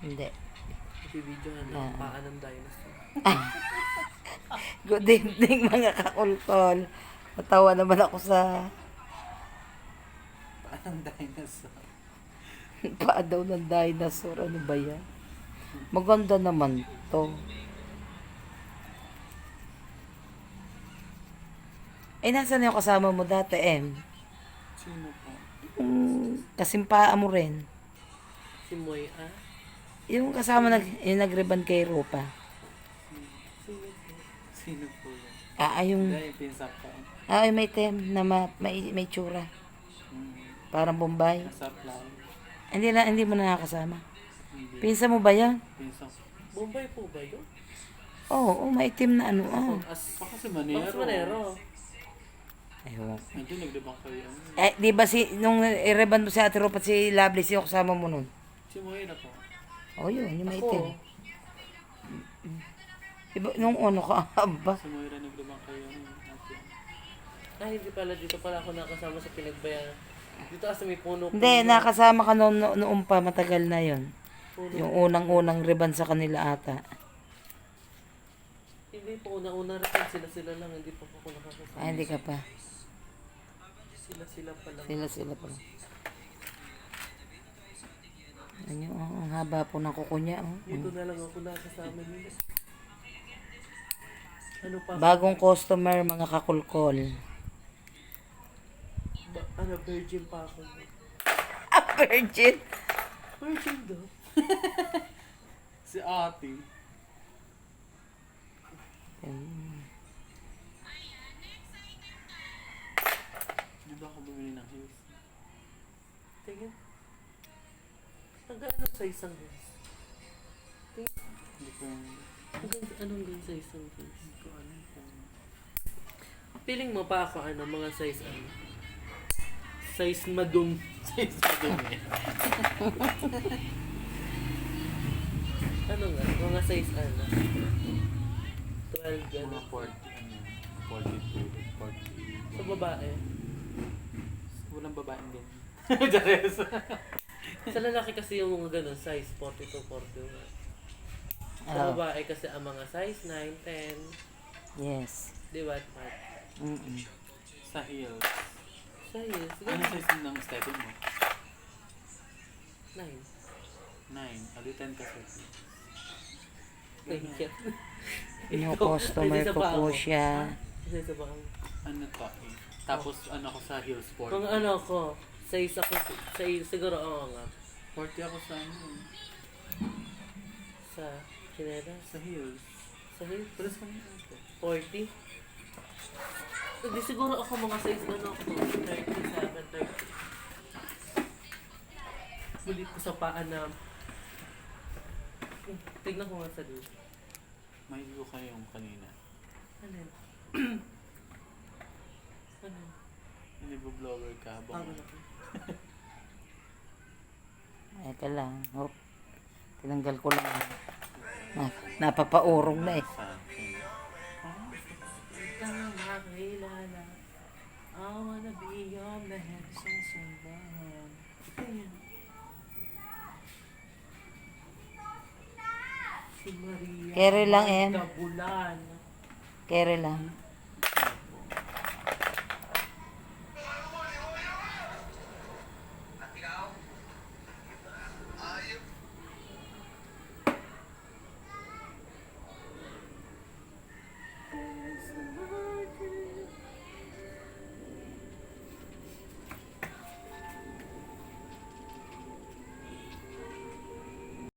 Hindi. Video na Ah. ng paan ng dinosaur. Good evening mga kakulkol. Natawa naman ako sa Paanong dinosaur? paa daw ng dinosaur. Ano ba yan? Maganda naman to. Eh, nasan yung kasama mo dati, Em? Sino po? Yung kasimpaa mo rin. Si Moy, ah? Yung kasama nag, yung nagriban kay Rupa. Sino po? Yan? Ah, ah, yung, Dahil pinsa pa. ah, yung may tem na ma, may, may tsura. Hmm. Parang Bombay. Fly. Hindi na, hindi mo na nakakasama. Hindi. Pinsa mo ba yan? Pinsa. Bombay po ba yun? Oo, oh, may itim na ano. Oh. As, Baka si Manero. Bakit Manero? Ayun. Nandiyo nagdibang kayo. Eh, di ba si, nung ireban mo si Ate Rupa at si Lovely, sino kasama mo nun? Si Moira po. Oh, yun, yung may Ako. itim. Iba, nung ano ka, aba. Si Moira nagdibang kayo. Ate. Ay, hindi pala. Dito pala ako nakasama sa pinagbayan. Dito kasi may puno. Hindi, nakasama ka noon, no, noon pa, matagal na yon Puno. Yung unang-unang riban sa kanila ata. Hindi po, una-una rin sila-sila lang. Hindi pa po ako nakakasama. Ah, hindi ka pa. Sila-sila pa lang. Sila, sila pa. Ano, oh, ang haba po ng kuko niya. Oh. Dito na lang ako nakasama nila. Ano pa? Bagong customer, mga kakulkol. Ba, ano, virgin pa ako. Ah, virgin. Virgin daw? Si Ate. Hmm. Sa isang. Tingin. Hindi ko anong gan sa isang guys? hindi ko alam kung... Feeling mo pa ako ano, mga size ano? Size madum. Size din eh. Ano nga? Mga size ano? 12 Mga gano'n. 40, ano yun? 42, 40. Sa babae. Walang babaeng din. Dares. Sa lalaki kasi yung mga gano'n, size 42, 41. Sa Oh, babae kasi ang mga size 9, 10. yes. Di ba? Mark? Mm-mm. Sa heels. Size. Ano Ganun. size ng steady mo? 9. 9. Ali 10 kasi. Thank you. Yung Ikaw, customer isa ko pa po ako. siya. Isa isa ba ang... Ano to eh. Tapos ano ko sa heels 40. Kung ano ko, size ako, size, siguro oo nga. 40 ako sa ano eh. Sa chinelas. Sa heels. Sa hill, Pero sa kanya ito. 40. Hindi siguro ako mga size ano ako, 37, 30. Bulit ko sa paa na... Tignan ko nga sa dito. May ko kayong kanina. Ano yun? Ano yun? Hindi ba vlogger ka habang... Bago na ko. Eka lang. Hop. Tinanggal ko lang. Ah, napapaurong na eh. I wanna be your man yan Si Maria Carry lang, Em. Kabulan Kere lang.